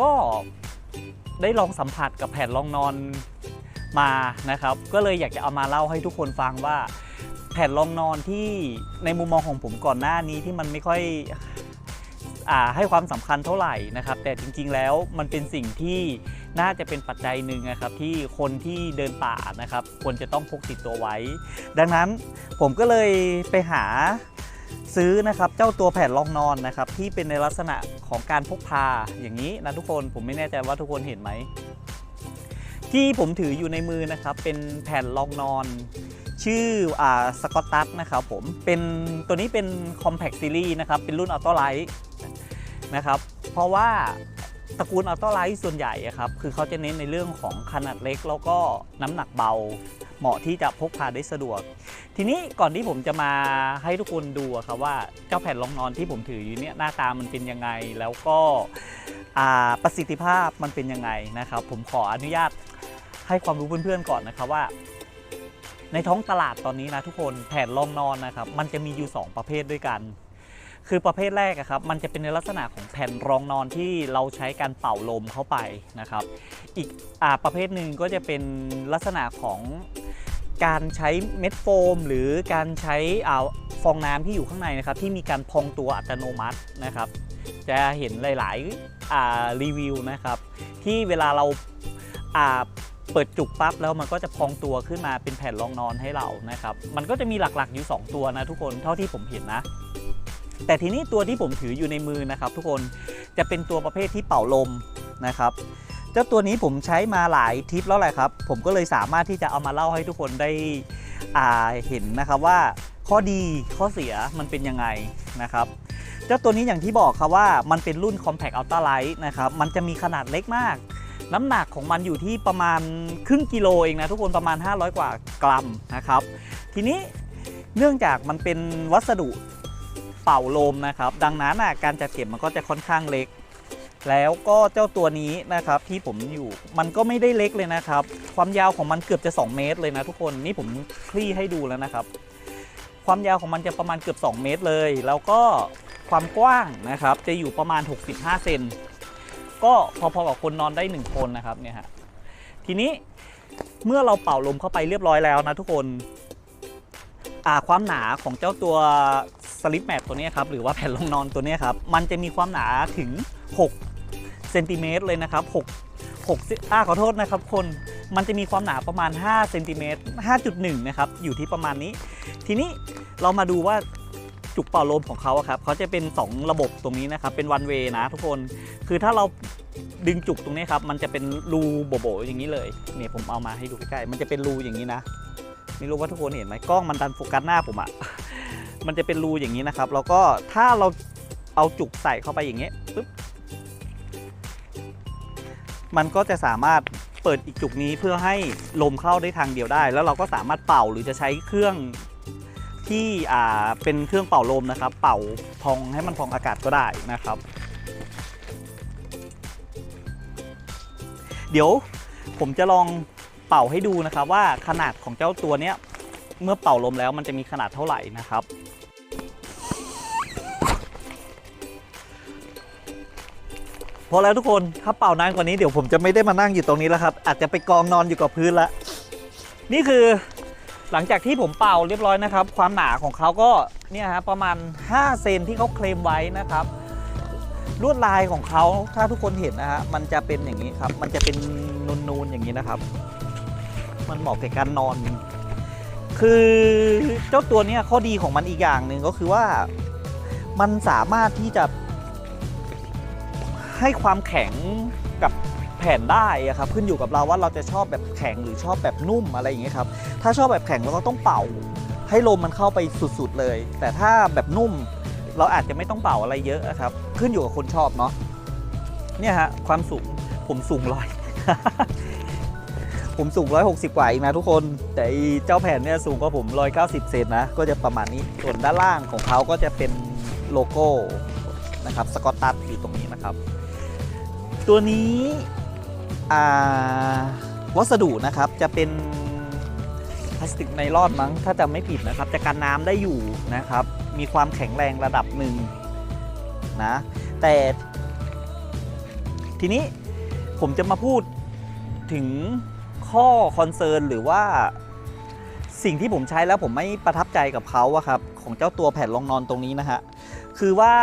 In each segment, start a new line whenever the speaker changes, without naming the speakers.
ก็ได้ลองสัมผัสกับแผ่นรองนอนมานะครับ ก็เลยอยากจะเอามาเล่าให้ทุกคนฟังว่า แผ่นรองนอนที่ในมุมมองของผมก่อนหน้านี้ที่มันไม่ค่อยอให้ความสำคัญเท่าไหร่นะครับ แต่จริงๆแล้วมันเป็นสิ่งที่น่าจะเป็นปัจจัยหนึ่งนะครับ ที่คนที่เดินป่านะครับควรจะต้องพกติดตัวไว้ ดังนั้นผมก็เลยไปหา ซื้อนะครับเจ้าตัวแผ่นรองนอนนะครับที่เป็นในลักษณะของการพกพาอย่างนี้นะทุกคนผมไม่แน่ใจว่าทุกคนเห็นไหมที่ผมถืออยู่ในมือนะครับเป็นแผ่นรองนอน ชื่ออ่าสกอตตัสนะครับผมเป็นตัวนี้เป็น Compact Series นะครับเป็นรุ่น Auto Light นะครับเพราะว่าตระกูล Auto Light ส่วนใหญ่ครับคือเขาจะเน้นในเรื่องของขนาดเล็กแล้วก็น้ำหนักเบา เหมาะที่จะพกพาได้สะดวก ทีนี้ก่อนที่ผมจะมาให้ทุกคนดูอะครับว่าเจ้าแผ่นรองนอนที่ผมถืออยู่เนี่ยหน้าตามันเป็นยังไงแล้วก็ประสิทธิภาพมันเป็นยังไงนะครับ ผมขออนุญาตให้ความรู้เพื่อนๆก่อนนะครับว่า ในท้องตลาดตอนนี้นะทุกคนแผ่นรองนอนนะครับ มันจะมีอยู่ 2 ประเภทด้วยกันคือประเภทแรกอะครับมันจะเป็นในลักษณะของแผ่นรองนอนที่เราใช้การเป่าลมเข้าไปนะครับ อีกอประเภทหนึ่งก็จะเป็นลักษณะของ การใช้เม็ดโฟม หรือการใช้อ่าฟองน้ำที่อยู่ข้างในนะครับที่มีการพองตัวอัตโนมัตินะครับ จะเห็นหลายๆรีวิวนะครับ ที่เวลาเราอาเปิดจุกปั๊บแล้วมันก็จะพองตัวขึ้นมาเป็นแผ่นรองนอนให้เรานะครับ มันก็จะมีหลักๆอยู่ 2 ตัวนะทุกคนเท่าที่ผมเห็นนะ แต่ทีนี้ตัวที่ผมถืออยู่ในมือนะครับ ทุกคนจะเป็นตัวประเภทที่เป่าลมนะครับ เจ้าตัวนี้ผมใช้มาหลายทริปแล้วแหละครับ ผมก็เลยสามารถที่จะเอามาเล่าให้ทุกคนได้เห็นนะครับว่าข้อดีข้อเสียมันเป็นยังไงนะครับเจ้าตัวนี้อย่างที่บอกครับว่ามันเป็นรุ่น Compact Ultra Light นะครับมันจะมีขนาดเล็กมาก น้ำหนักของมันอยู่ที่ประมาณครึ่งกิโลเองนะทุกคนประมาณ 500 กว่ากรัมนะครับ ทีนี้เนื่องจากมันเป็นวัสดุเป่าลมนะครับ ดังนั้นนะการจัดเก็บมันก็จะค่อนข้างเล็ก แล้วก็เจ้าตัวนี้นะครับที่ผมอยู่มันก็ไม่ได้เล็กเลยนะครับ ความยาวของมันเกือบจะ 2 เมตรเลยนะทุกคนนี่ผมคลี่ให้ดูแล้วนะครับ ความยาวของมันจะประมาณเกือบ 2 เมตรเลย แล้วก็ความกว้างนะครับจะอยู่ประมาณ 65 เซนก็พอๆกับคนนอนได้ 1 คนนะครับเนี่ยฮะทีนี้เมื่อเราเป่าลมเข้าไปเรียบร้อยแล้วนะทุกคนความหนาของเจ้าตัวสลิปแมทตัวนี้ครับหรือว่าแผ่นรองนอนตัวนี้ครับมันจะมีความหนาถึง 6 เซนติเมตรเลยนะครับ6 6อ่าขอโทษนะครับคนมันจะมีความหนาประมาณ5เซนติเมตร5.1 นะครับ อยู่ที่ประมาณนี้ ทีนี้เรามาดูว่าจุกเป่าลมของเขาครับเขาจะเป็น 2 ระบบตรงนี้นะครับ เป็นวันเวนะทุกคน คือถ้าเราดึงจุกตรงนี้ครับ มันจะเป็นรูโบๆอย่างนี้เลย เนี่ยผมเอามาให้ดูใกล้ๆ มันจะเป็นรูอย่างนี้นะ ไม่รู้ว่าทุกคนเห็นไหมกล้องมันดันโฟกัสหน้าผมอะมันจะเป็นรูอย่างนี้นะครับ แล้วก็ถ้าเราเอาจุกใส่เข้าไปอย่างเงี้ยปึ๊บ มันก็จะสามารถเปิดอีกจุกนี้เพื่อให้ลมเข้าได้ทางเดียวได้ แล้วเราก็สามารถเป่าหรือจะใช้เครื่องที่อ่าเป็นเครื่องเป่าลมนะครับ เป่าพองให้มันพองอากาศก็ได้นะครับ เดี๋ยวผมจะลองเป่าให้ดูนะครับว่าขนาดของเจ้าตัวเนี้ยเมื่อเป่าลมแล้วมันจะมีขนาดเท่าไหร่นะครับ อแล้วทุกคนถ้าเป่านานกว่านี้เดี๋ยวผมจะไม่ได้มานั่งอยู่ตรงนี้แล้วครับ อาจจะไปกองนอนอยู่กับพื้นละนี่คือหลังจากที่ผมเป่าเรียบร้อยนะครับ ความหนาของเขาก็เนี่ยฮะประมาณ 5 เซนที่เขาเคลมไว้นะครับลวดลายของเขาถ้าทุกคนเห็นนะฮะมันจะเป็นอย่างนี้ครับ มันจะเป็นนูนๆอย่างนี้นะครับ มันเหมาะกับการนอน คือเจ้าตัวเนี้ยข้อดีของมันอีกอย่างหนึ่งก็คือว่า มันสามารถที่จะ ให้ความแข็งกับแผ่นได้ครับขึ้นอยู่กับเราว่าเราจะชอบแบบแข็งหรือชอบแบบนุ่มอะไรอย่างเงี้ยครับถ้าชอบแบบแข็งเราก็ต้องเป่า ให้ลมมันเข้าไปสุดๆเลย แต่ถ้าแบบนุ่มเราอาจจะไม่ต้องเป่าอะไรเยอะอะครับ ขึ้นอยู่กับคนชอบเนาะเนี่ยฮะความสูงผมสูงร้อยผมสูง 160 กว่าเองนะทุกคน แต่เจ้าแผ่นเนี่ยสูงกว่าผม 190 เซนนะ ก็จะประมาณนี้ ส่วนด้านล่างของเขาก็จะเป็นโลโก้นะครับ สกอตตัสอยู่ตรงนี้นะครับ ตัวนี้วัสดุนะครับจะเป็นพลาสติกไนลอนมั้งถ้าจำไม่ผิดนะครับ จะกันน้ำได้อยู่นะครับ มีความแข็งแรงระดับหนึ่งนะแต่ ทีนี้ผมจะมาพูดถึงข้อคอนเซิร์นหรือว่าสิ่งที่ผมใช้แล้วผมไม่ประทับใจกับเขาอะครับ ของเจ้าตัวแผ่นรองนอนตรงนี้นะฮะคือว่า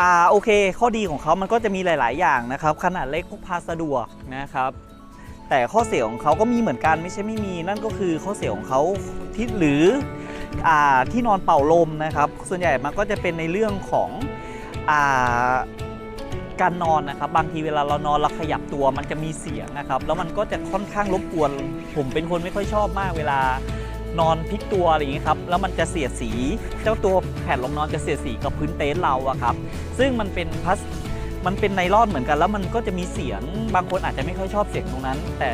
อ่าโอเค ข้อดีของเขามันก็จะมีหลาย ๆ อย่างนะครับ ขนาดเล็กพกพาสะดวกนะครับ แต่ข้อเสียของเขาก็มีเหมือนกันไม่ใช่ไม่มี นั่นก็คือข้อเสียของเขาที่หรืออ่าที่นอนเป่าลมนะครับ ส่วนใหญ่มันก็จะเป็นในเรื่องของอ่าการนอนนะครับ บางทีเวลาเรานอนเราขยับตัวมันจะมีเสียงนะครับ แล้วมันก็จะค่อนข้างรบกวน ผมเป็นคนไม่ค่อยชอบมากเวลา นอนพลิกตัวอะไรอย่างนี้ครับแล้วมันจะเสียดสี เจ้าตัวแผ่นรองนอนจะเสียดสีกับพื้นเต็นท์เราอะครับซึ่งมันเป็นพลาสมันเป็นไนลอนเหมือนกัน แล้วมันก็จะมีเสียงบางคนอาจจะไม่ค่อยชอบเสียงตรงนั้น แต่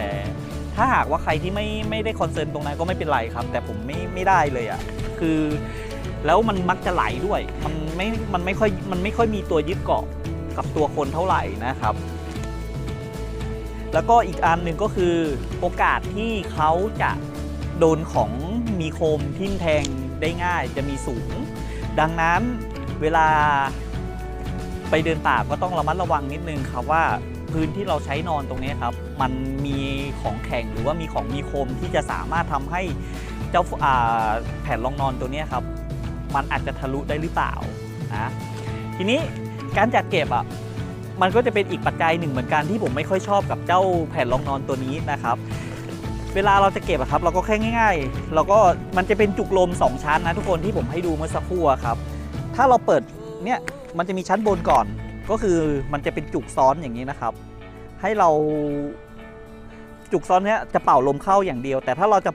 ถ้าหากว่าใครที่ไม่ไม่ได้คอนเซิร์นตรงนั้นก็ไม่เป็นไรครับ แต่ผมไม่ไม่ได้เลยอะคือแล้วมันมักจะไหลด้วย มันไม่ มันไม่ค่อย มันไม่ค่อยมีตัวยึดเกาะกับตัวคนเท่าไหร่นะครับ แล้วก็อีกอันหนึ่งก็คือโอกาสที่เขาจะโดนของ มีคมทิ่มแทงได้ง่ายจะมีสูง ดังนั้นเวลาไปเดินป่าก็ต้องระมัดระวังนิดนึงครับว่าพื้นที่เราใช้นอนตรงนี้ครับ มันมีของแข็งหรือว่ามีของมีคมที่จะสามารถทำให้เจ้าแผ่นรองนอนตัวนี้ครับ มันอาจจะทะลุได้หรือเปล่านะทีนี้การจัดเก็บอะมันก็จะเป็นอีกปัจจัยหนึ่งเหมือนกันที่ผมไม่ค่อยชอบกับเจ้าแผ่นรองนอนตัวนี้นะครับ เวลาเราจะเก็บอะครับ เราก็แค่ง่าย ๆ เราก็มันจะเป็นจุกลม 2 ชั้นนะทุกคนที่ผมให้ดูเมื่อสักครู่ครับ ถ้าเราเปิดเนี่ยมันจะมีชั้นบนก่อน ก็คือมันจะเป็นจุกซ้อนอย่างนี้นะครับ ให้เราจุกซ้อนเนี้ยจะเป่าลมเข้าอย่างเดียว แต่ถ้าเราจะ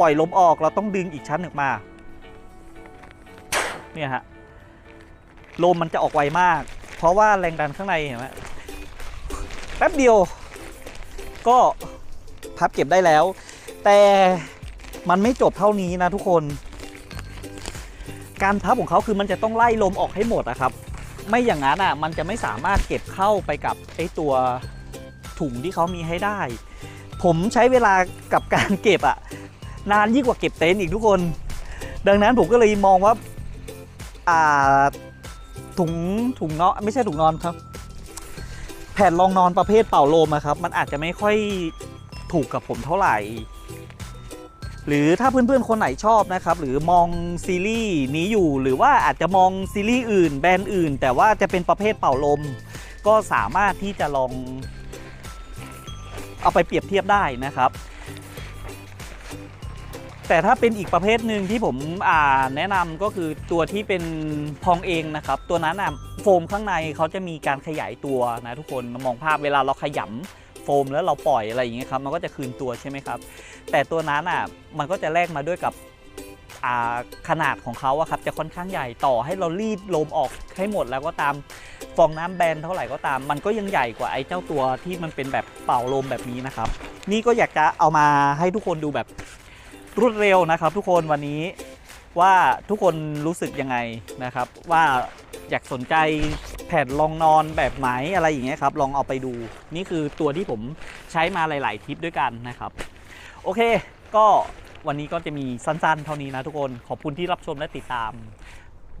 ปล่อยลมออกเราต้องดึงอีกชั้นหนึ่งมาเนี่ยฮะลมมันจะออกไวมาก เพราะว่าแรงดันข้างในเห็นไหมแป๊บเดียว ก็ พับเก็บได้แล้ว แต่มันไม่จบเท่านี้นะทุกคน การพับของเขาคือมันจะต้องไล่ลมออกให้หมดนะครับ ไม่อย่างนั้นอะมันจะไม่สามารถเก็บเข้าไปกับไอตัวถุงที่เขามีให้ได้ ผมใช้เวลากับการเก็บอะนานยิ่งกว่าเก็บเต็นท์อีกทุกคน ดังนั้นผมก็เลยมองว่าอ่าถุงถุงเนาะไม่ใช่ถุงนอนครับ แผ่นรองนอนประเภทเป่าลมอะครับ มันอาจจะไม่ค่อย ถูกกับผมเท่าไหร่ หรือถ้าเพื่อนๆคนไหนชอบนะครับ หรือมองซีรีส์นี้อยู่หรือว่าอาจจะมองซีรีส์อื่น แบรนด์อื่น แต่ว่าจะเป็นประเภทเป่าลม ก็สามารถที่จะลอง เอาไปเปรียบเทียบได้นะครับ แต่ถ้าเป็นอีกประเภทหนึ่งที่ผมแนะนำก็คือตัวที่เป็นพองเองนะครับ ตัวนั้นโฟมข้างในเขาจะมีการขยายตัวนะทุกคนมองภาพเวลาเราขยำ โฟมแล้วเราปล่อยอะไรอย่างเงี้ยครับมันก็จะคืนตัวใช่ไหมครับ แต่ตัวนั้นอะมันก็จะแลกมาด้วยกับขนาดของเขาอะครับจะค่อนข้างใหญ่ต่อให้เรารีดลมออกให้หมดแล้วก็ตามฟองน้ำแบนเท่าไหร่ก็ตาม มันก็ยังใหญ่กว่าไอ้เจ้าตัวที่มันเป็นแบบเป่าลมแบบนี้นะครับ นี่ก็อยากจะเอามาให้ทุกคนดูแบบรวดเร็วนะครับ ทุกคนวันนี้ว่าทุกคนรู้สึกยังไงนะครับ ว่า อยากสนใจแผ่นรองนอนแบบไหนอะไรอย่างเงี้ยครับ ลองเอาไปดู นี่คือตัวที่ผมใช้มาหลาย ๆทริปด้วยกันนะครับ โอเค ก็วันนี้ก็จะมีสั้น ๆ เท่านี้นะทุกคน ขอบคุณที่รับชมและติดตาม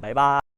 บ๊ายบาย